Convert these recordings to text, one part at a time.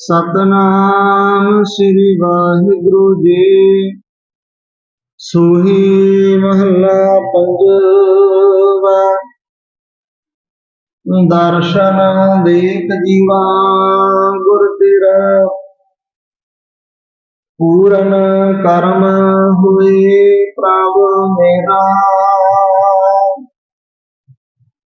ਸਤਨਾਮ ਸ੍ਰੀ ਵਾਹਿਗੁਰੂ ਜੀ। ਸੋਹੀ ਮਹਲਾ ਪੰਜਵਾ। ਦਰਸ਼ਨ ਦੇਖ ਜੀਵਾ ਗੁਰ ਤੇਰਾ। ਪੂਰਨ ਕਰਮ ਹੋਏ ਪ੍ਰਭ ਮੇਰਾ।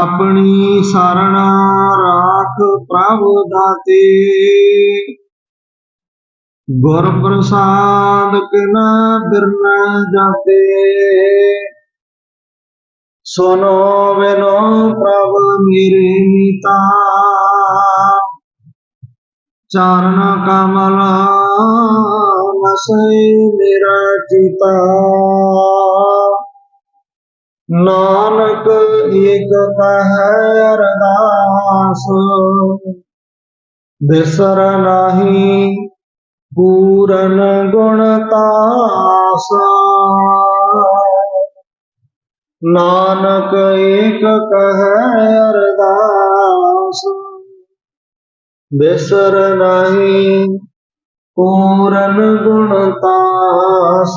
ਆਪਣੀ ਸਰਣ ਰਾਖ ਪ੍ਰਭ ਦਾਤੇ। ਗੁਰ ਪ੍ਰਸਾਦ ਕਿਨਾ ਬਿਰਨਾ ਜਾਤੇ। ਸੁਨੋ ਬਿਨੋ ਪ੍ਰਭ ਮੇਰੇ ਮੀਤਾ। ਚਰਨ ਕਮਲ ਨਸੈ ਮੇਰਾ ਜੀਤਾ। ਨਾਨਕ ਏਕ ਕਹੈ ਅਰਦਾਸ, ਬਿਸਰ ਨਾਹੀ ਪੂਰਨ ਗੁਣ ਤਾਸ। ਨਾਨਕ ਏਕ ਕਹੈ ਅਰਦਾਸ, ਬਿਸਰ ਨਾਹੀ ਪੂਰਨ ਗੁਣ ਤਾਸ।